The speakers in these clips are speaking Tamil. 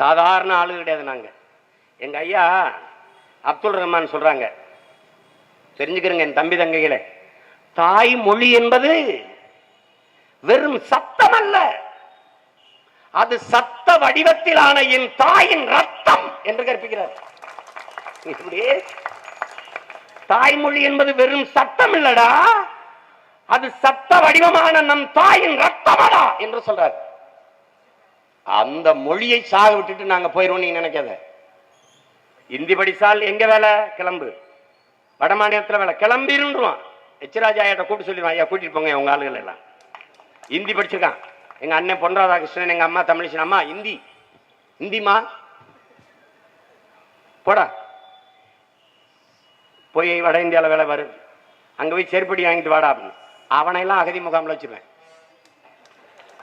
சாதாரண ஆளு கிடையாது நாங்க. எங்க ஐயா அப்துல் ரஹ்மான் சொல்றாங்க. தெரிஞ்சுக்கிறங்க என் தம்பி தங்கைகளை. தாய் மொழி என்பது வெறும் சத்தம் அல்ல. அது சத்த வடிவத்திலான என் தாயின் ரத்தம் என்று கற்பிக்கிறார். இப்படி தாய்மொழி என்பது வெறும் சத்தம் இல்லடா அது சத்த வடிவமான நம் தாயின் ரத்தமடா என்று சொல்றார். அந்த மொழியை சாக விட்டுட்டு நாங்க போயிருவோம் நீங்க நினைக்காத. இந்தி படிச்சால் எங்க வேலை? கிளம்பு. வட மாநிலத்தில் வேலை. கிளம்பிருன்றான் எச்ராஜா ஐயாட்ட கூப்பிட்டு சொல்லிடுவான். ஐயா கூட்டிட்டு போங்க உங்க ஆளுகள் எல்லாம். இந்தி படிச்சிருக்கான். எங்க அண்ணன் பொன் ராதாகிருஷ்ணன் எங்க அம்மா தமிழிசன் அம்மா இந்தி. இந்திமா போடா. போய் வட இந்தியாவில் வேலை பாரு. அங்க போய் செருப்படி வாங்கிட்டு வாடா அப்படின்னு. அவனையெல்லாம் அகதி முகாமில் வச்சுருவேன்.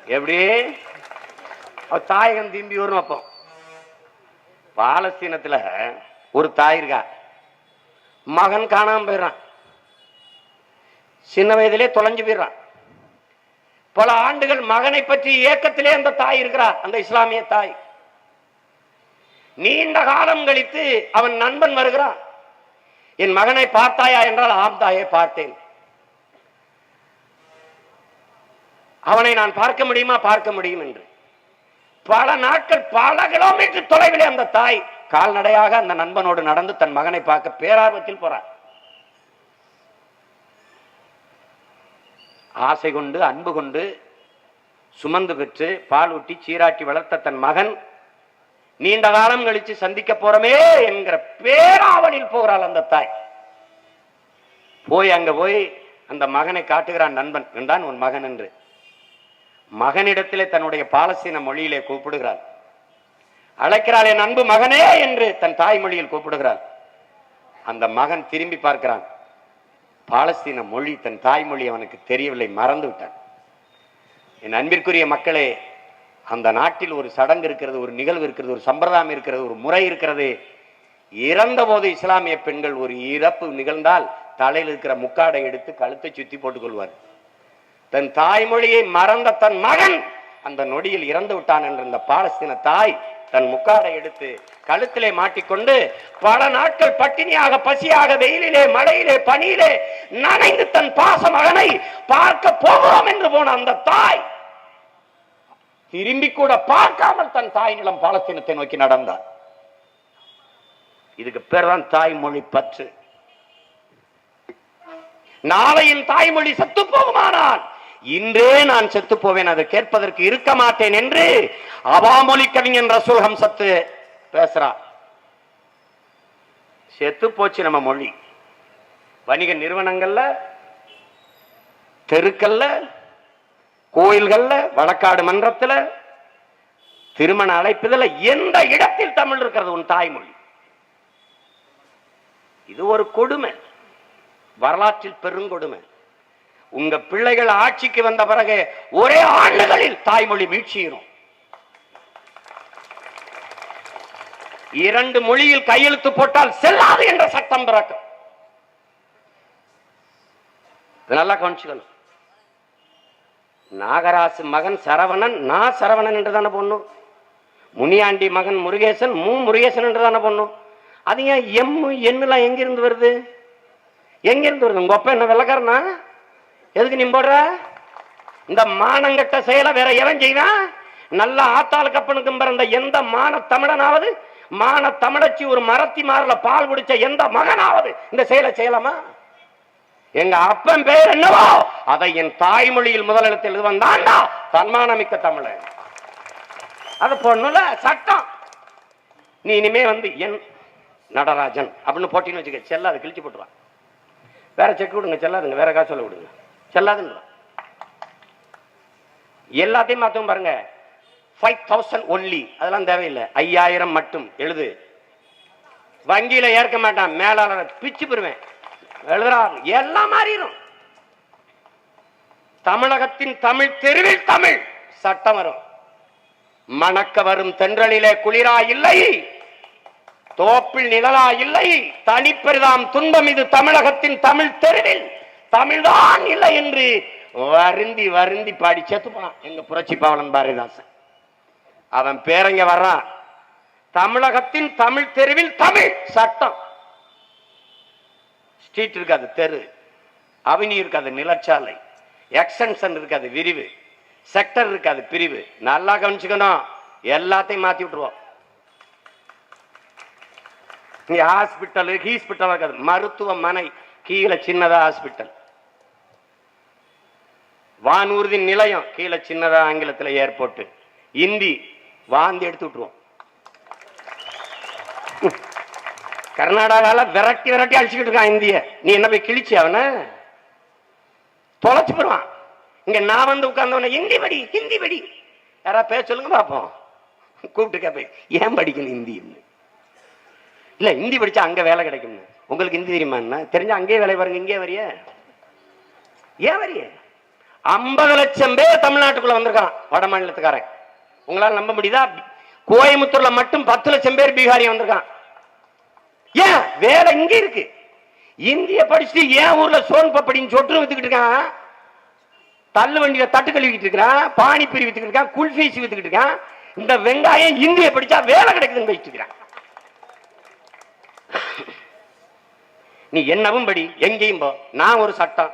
எப்படி? அவ தாயகம் திரும்பி வரும் அப்போ. பாலஸ்தீனத்தில் ஒரு தாய் இருக்கா? மகன் காணாமல் போயிடுறான். சின்ன வயதிலே தொலைஞ்சு போயிடுறான். பல ஆண்டுகள் மகனை பற்றி ஏக்கத்திலே அந்த தாய் இருக்கிறா அந்த இஸ்லாமிய தாய். நீண்ட காலம் கழித்து அவன் நண்பன் வருகிறான். என் மகனை பார்த்தாயா என்றால் ஆம் தாயை பார்த்தேன். அவனை நான் பார்க்க முடியுமா? பார்க்க முடியும் என்று. பல நாட்கள் பல கிலோமீட்டர் தொலைவிலே அந்த தாய் கால்நடையாக அந்த நண்பனோடு நடந்து தன் மகனை பார்க்க பேரார்வத்தில் போறார் ஆசை கொண்டு அன்பு கொண்டு சுமந்து பெற்று பால் ஊட்டி சீராட்டி வளர்த்த தன் மகன் நீண்ட காலம் கழிச்சு சந்திக்க போறமே என்கிற பேராவலில் போகிறாள் அந்த தாய். போய் அங்க போய் அந்த மகனை காட்டுகிறான் நண்பன். என்றான் உன் மகன் என்று. மகனிடத்திலே தன்னுடைய பாலஸ்தீன மொழியிலே கூப்பிடுகிறார். அழைக்கிறாள் என் அன்பு மகனே என்று தன் தாய்மொழியில் கூப்பிடுகிறார். அந்த மகன் திரும்பி பார்க்கிறான். பாலஸ்தீன மொழி தன் தாய்மொழி அவனுக்கு தெரியவில்லை மறந்து விட்டான். என் அன்பிற்குரிய மக்களே அந்த நாட்டில் ஒரு சடங்கு இருக்கிறது ஒரு நிகழ்வு இருக்கிறது ஒரு சம்பிரதாயம் இருக்கிறது ஒரு முறை இருக்கிறது. இறந்த போது இஸ்லாமிய பெண்கள் ஒரு இறப்பு நிகழ்ந்தால் தலையில் இருக்கிற முக்காடை எடுத்து கழுத்தை சுத்தி போட்டுக்கொள்வார் தன் தாய்மொழியை மறந்த தன் மகன் அந்த நொடியில் இறந்து விட்டான் என்ற இந்த பாலஸ்தீன தாய் தன் முக்காடை எடுத்து கழுத்திலே மாட்டிக்கொண்டு பல நாட்கள் பட்டினியாக பசியாக வெயிலிலே மழையிலே பனியிலே நனைந்து தன் பாச மகனை பார்க்க போகிறோம் என்று போன அந்த தாய் திரும்பி கூட பார்க்காமல் தன் தாய் நிலம் பாலஸ்தீனத்தை நோக்கி நடந்தார் இதுக்கு பேர் தான் தாய்மொழி பற்று. நாளையின் தாய்மொழி செத்து போகுமானால் இன்றே நான் செத்து போவேன் அதை கேட்பதற்கு இருக்க மாட்டேன் என்று அவாமொழி கவிஞன் ரசூல் ஹம்சத்து பேசுறா. செத்து போச்சு நம்ம மொழி. வணிக நிறுவனங்கள்ல தெருக்கள்ல கோயில்கள்ல வழக்காடு மன்றத்துல திருமண அழைப்புதல எந்த இடத்தில் தமிழ் இருக்கிறது உன் தாய்மொழி இது ஒரு கொடுமை. வரலாற்றில் பெருங்கொடுமை. உங்க பிள்ளைகள் ஆட்சிக்கு வந்த பிறகு ஒரே ஆண்டுகளில் தாய்மொழி மீட்சியிடும் இரண்டு மொழியில் கையெழுத்து போட்டால் செல்லாது என்ற சட்டம் பிறக்கும். நல்லா கவனிச்சுக்கணும். நாகராசு மகன் சரவணன் நான் சரவணன் என்று தானே பொண்ணும் முனியாண்டி மகன் முருகேசன் மு முருகேசன் என்று தானே பொண்ணும் அது ஏன் எம் என்னெல்லாம் எங்கிருந்து வருது? எங்கிருந்து வருது? உங்க அப்பா என்ன வெள்ளக்காரனா? எதுக்கு நீ போடுற? இந்த மானங்கட்ட செயலை வேற எவன் செய்வான்? நல்ல ஆத்தாள் கப்பனுக்கும் பிறந்த எந்த மான தமிழனாவது? மான தமிழச்சி ஒரு மரத்தி மாறல பால் குடிச்ச எந்த மகனாவது? இந்த செயலை செய்யலாமா? எங்க அப்பன் பெயர் என்னவோ அதை என் தாய்மொழியில் முதலிடத்தில் இது தாண்டா தன்மானமிக்க தமிழன். அது பொண்ணுல சட்டம். நீ இனிமே வந்து என் நடராஜன் அப்படின்னு போட்டின்னு வச்சுக்க செல்லாது கிழிச்சு போட்டுருவான் வேற செக் விடுங்க செல்லாதுங்க வேற காசு சொல்ல விடுங்க செல்லாதுன்னு எல்லாத்தையும் மாத்தவும் பாருங்க. ஃபைவ் தௌசண்ட் ஒன்லி அதெல்லாம் தேவையில்லை. ஐயாயிரம் மட்டும். எழுது. வங்கியில ஏற்க மாட்டான். மேலாளர் பிச்சு பெறுவேன் எழுதுறார் எல்லாம் மாறிடும். தமிழகத்தின் தமிழ் தெருவில் தமிழ். சட்டம் வரும். மணக்க வரும் தென்றலிலே குளிரா இல்லை. தோப்பில் நிழலா இல்லை. தனிப்பெரிதாம் துன்பம் இது தமிழகத்தின் தமிழ் தெருவில். தமிழ்தான் இல்லை என்று வருந்தி வருந்தி பாடி செத்து போனான். எங்க புரட்சி பாவலன் பாரதிதாசன். அவன் பேரங்க வர்றான் தமிழகத்தின் தமிழ் தெருவில் தமிழ் சட்டம். ஸ்ட்ரீட் இருக்காது தெரு. அவனி இருக்காது நிலச்சாலை. எக்ஸ்டென்ஷன் இருக்காது விரிவு. செக்டர் இருக்காது பிரிவு. நல்லா கவனிச்சுக்கணும். எல்லாத்தையும் மாத்தி விட்டுருவோம். ஹாஸ்பிட்டல் ஹீஸ்பிட்டல் இருக்காது. மருத்துவமனை கீழே சின்னதா ஹாஸ்பிட்டல் வானூர்தி நிலையம் கீழே சின்னதா ஆங்கிலத்துல ஏர்போர்ட் இந்தி வாந்தி எடுத்து விட்டுருவோம். கர்நாடகால விரட்டி விரட்டி அடிச்சுக்கிட்டு இருக்கான் இந்திய. நீ என்ன போய் கிழிச்சு அவன? தொலைச்சு போடுவான். இங்க நான் வந்து உட்கார்ந்தவன ஹிந்தி படி ஹிந்தி படி. யாராவது பேச சொல்லுங்க பார்ப்போம் கூப்பிட்டு கேப்பேன் ஏன் படிக்கணும் இந்தின்னு இல்ல ஹிந்தி படிச்சா அங்க வேலை கிடைக்கும்னு. உங்களுக்கு ஹிந்தி தெரியுமா என்ன? தெரிஞ்சா அங்கேயே வேலை பாருங்க இங்கே வரிய. ஏன் வரிய? ஐம்பது லட்சம் பேர் தமிழ்நாட்டுக்குள்ள வந்திருக்கான் வட மாநிலத்துக்காரன். உங்களால நம்ப முடியுதா? கோயம்புத்தூர்ல மட்டும் பத்து லட்சம் பேர் பீகாரி வந்திருக்கான் ஏன்? வேலை இங்க இருக்கு. இந்திய படிச்சுட்டு ஏன் ஊர்ல சோன் பப்படின்னு சொட்டு வித்துக்கிட்டு இருக்கான்? தள்ளு வண்டியில தட்டு கழுவிக்கிட்டு இருக்கான் பானிபூரி வித்துக்கிட்டு இருக்கான் குல்ஃபீஸ் வித்துக்கிட்டு இருக்கான். இந்த வெங்காயம் இந்திய படிச்சா வேலை கிடைக்குதுன்னு வச்சுட்டு இருக்கிறான். நீ என்னவும் படி எங்கேயும் போ. நான் ஒரு சட்டம்.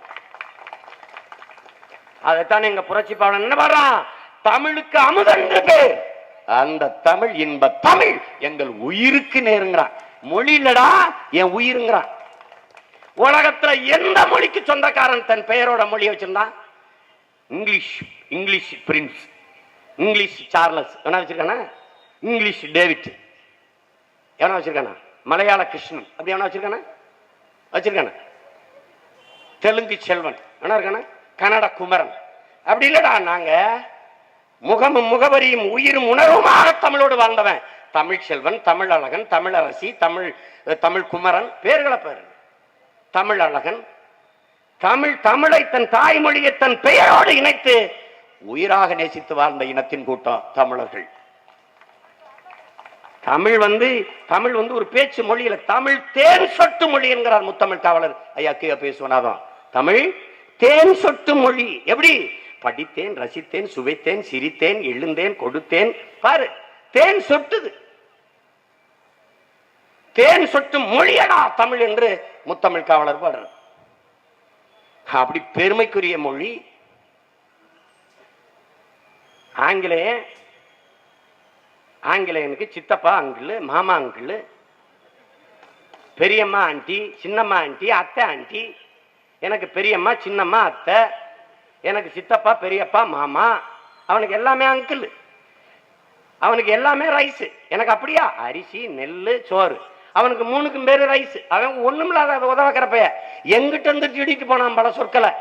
அதைத்தான் எங்க புரட்சி பாடம் என்ன பண்றான் தமிழுக்கு அமுதன்று பேர். அந்த தமிழ் இன்ப தமிழ் எங்கள் உயிருக்கு நேருங்கிறான். மொழி இல்லடா என் உயிருங்கிறான். உலகத்துல எந்த மொழிக்கு சொந்தக்காரன் தன் பெயரோட மொழி வச்சிருந்தான்? English English prince English Charles. என்ன வச்சிருக்கானா? English David. எவனா வச்சிருக்கானா? மலையாள கிருஷ்ணன். அப்படி எவனா வச்சிருக்கானா? வச்சிருக்கானா? தெலுங்கு செல்வன். என்ன இருக்கானா? கன்னட குமரன். அப்படி இல்லடா நாங்க முகமும் முகவரியும் உயிரும் உணர்வுமாக தமிழோடு வாழ்ந்தவன். தமிழ் செல்வன் தமிழ் அழகன் தமிழ் அரசி தமிழ் தமிழ் குமரன் பேர்களை பேரு. தமிழ் அழகன் தமிழ் தமிழை தன் தாய்மொழியை தன் பெயரோடு இணைத்து உயிராக நேசித்து வாழ்ந்த இனத்தின் கூட்டம் தமிழர்கள். தமிழ் வந்து தமிழ் வந்து ஒரு பேச்சு மொழியில தமிழ் தேன் சொட்டு மொழி என்கிறார் முத்தமிழ் காவலர். ஐயா கே பேசுவனாதான் தமிழ் தேன் சொட்டு மொழி. எப்படி? படித்தேன் ரசித்தேன் சுவைத்தேன் சிரித்தேன் எழுந்தேன் கொடுத்தேன். பாரு தேன் சொட்டுது. தேன் சொட்டு மொழியடா தமிழ் என்று முத்தமிழ் காவலர் பாடுறார். அப்படி பெருமைக்குரிய மொழி. ஆங்கிலேய ஆங்கிலேயனுக்கு சித்தப்பா அங்கிள் மாமா அங்கிள் பெரியம்மா ஆண்டி சின்னம்மா ஆண்டி அத்தை ஆண்டி எனக்கு பெரியம்மா சின்னம்மா அத்தை எனக்கு சித்தப்பா பெரியப்பா மாமா அவனுக்கு எல்லாமே அங்கிள் அவனுக்கு எல்லாமே ரைஸ் எனக்கு அப்படியா? அரிசி நெல் சோறு. அவனுக்கு மூணுக்கும் பேர் ரைஸ் அவன் ஒண்ணுமில்லாத உதவக்கிற பைய எங்கிட்ட இருந்து திருடிட்டு போனான் பல சொற்களை.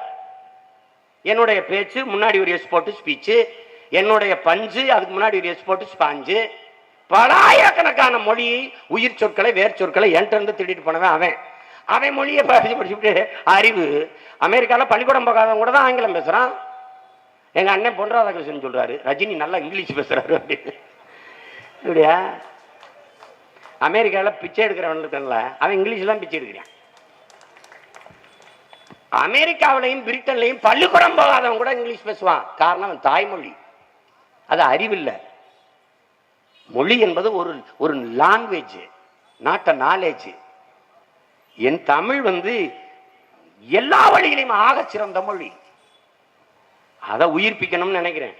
என்னுடைய பேச்சு முன்னாடி ஒரு எக்ஸ்போர்ட் ஸ்பீச்சு என்னுடைய பஞ்சு அதுக்கு முன்னாடி ஒரு எக்ஸ்போர்ட் ஸ்பாஞ்சு பலாயிரக்கணக்கான மொழி உயிர் சொற்களை வேர் சொற்களை என்கிட்ட இருந்து திருடிட்டு போனவன் அவன். அவன் மொழியை படிச்சு படிச்சுட்டு அறிவு. அமெரிக்காவில் பள்ளிக்கூடம் போகாதவங்க கூட தான் ஆங்கிலம் பேசுகிறான் எங்கள் அண்ணன் பொன் ராதாகிருஷ்ணன் சொல்கிறாரு ரஜினி நல்லா இங்கிலீஷ் பேசுகிறாரு அப்படின்னு. இப்படியா அமெரிக்காவில் பிச்சை எடுக்கிறவன் இருக்கான்ல அவன் இங்கிலீஷில் தான் பிச்சை எடுக்கிறான். அமெரிக்காவிலையும் பிரிட்டன்லையும் பள்ளிக்கூடம் போகாதவன் கூட இங்கிலீஷ் பேசுவான். காரணம் அவன் தாய்மொழி. அது அறிவில்லை. மொழி என்பது ஒரு ஒரு லாங்குவேஜ் நாட் அ நாலேஜ் என் தமிழ் வந்து எல்லா வழியிலையும் ஆக சிறந்த மொழி. அதை உயிர்ப்பிக்கணும்னு நினைக்கிறேன்.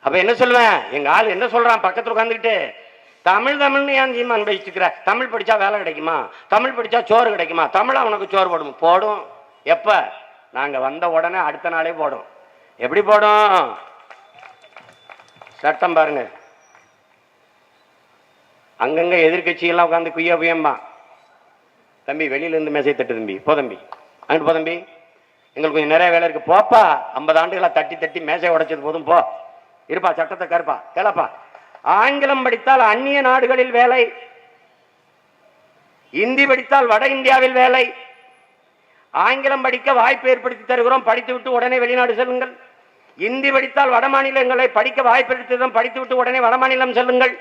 அப்ப என்ன சொல்லுவேன்? எங்க ஆள் என்ன சொல்றான்? பக்கத்துல உட்காந்துக்கிட்டு தமிழ் தமிழ்னு ஏன் சீமான் பேசிட்டுக்கிற தமிழ் படிச்சா வேலை கிடைக்குமா? தமிழ் படிச்சா சோறு கிடைக்குமா? தமிழா உனக்கு சோறு போடும். போடும். எப்ப? நாங்க வந்த உடனே அடுத்த நாளே போடும். எப்படி போடும்? சட்டம் பாருங்க. அங்கங்க எதிர்கட்சியெல்லாம் உட்காந்து குய்யா புயம்பா தம்பி வெளியில இருந்து தட்டு தம்பி. போ தம்பி. அங்கிட்டு போ தம்பி. எங்களுக்கு கொஞ்சம் நிறைய வேலை இருக்கு. போப்பா. ஐம்பது ஆண்டுகளாக தட்டி தட்டி மேசை உடைச்சது போதும் போ. இருப்பா சட்டத்தை கருப்பா. கேளப்பா. ஆங்கிலம் படித்தால் அந்நிய நாடுகளில் வேலை. இந்தி படித்தால் வட இந்தியாவில் வேலை. ஆங்கிலம் படிக்க வாய்ப்பு ஏற்படுத்தி தருகிறோம். படித்துவிட்டு உடனே வெளிநாடு செல்லுங்கள். இந்தி படித்தால் வட மாநிலங்களை படிக்க வாய்ப்பு எடுத்துதான் படித்துவிட்டு உடனே வட மாநிலம் செல்லுங்கள்.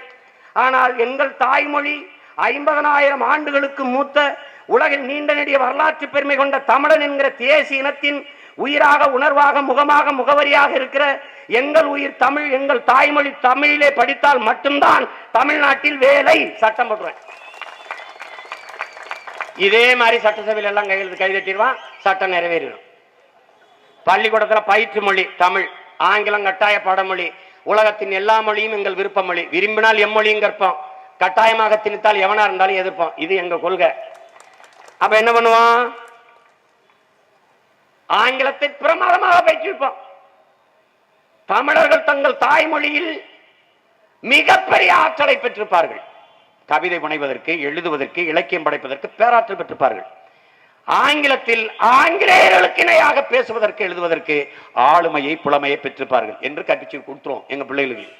ஆனால் எங்கள் தாய்மொழி ஐம்பதனாயிரம் ஆண்டுகளுக்கு மூத்த உலகின் நீண்ட நெடிய வரலாற்று பெருமை கொண்ட தமிழன் என்கிற தேசிய இனத்தின் உயிராக உணர்வாக முகமாக முகவரியாக இருக்கிற எங்கள் உயிர் தமிழ் எங்கள் தாய்மொழி தமிழிலே படித்தால் மட்டும்தான் தமிழ்நாட்டில் வேலை சட்டம் போடுறேன் இதே மாதிரி சட்டசபையில் எல்லாம் கையெழுத்து கைதட்டிடுவான் சட்டம் நிறைவேறிடும். பள்ளிக்கூடத்துல பயிற்று மொழி தமிழ் ஆங்கிலம் கட்டாய பாடமொழி உலகத்தின் எல்லா மொழியும் எங்கள் விருப்ப மொழி. விரும்பினால் எம்மொழியும் கற்போம் கட்டாயமாக திணித்தால் எவனா இருந்தாலும் எதிர்ப்போம் இது எங்க கொள்கை. அப்ப என்ன பண்ணுவான்? ஆங்கிலத்தை பிரமாதமாக பயிற்றுவிப்போம் தமிழர்கள் தங்கள் தாய்மொழியில் மிகப்பெரிய ஆற்றலை பெற்றிருப்பார்கள். கவிதை புனைவதற்கு எழுதுவதற்கு இலக்கியம் படைப்பதற்கு பேராற்றல் பெற்றிருப்பார்கள். ஆங்கிலத்தில் ஆங்கிலேயர்களுக்கு இணையாக பேசுவதற்கு எழுதுவதற்கு ஆளுமையை புலமையை பெற்றிருப்பார்கள் என்று கற்பிச்சு கொடுத்துருவோம் எங்க பிள்ளைகளுக்கு.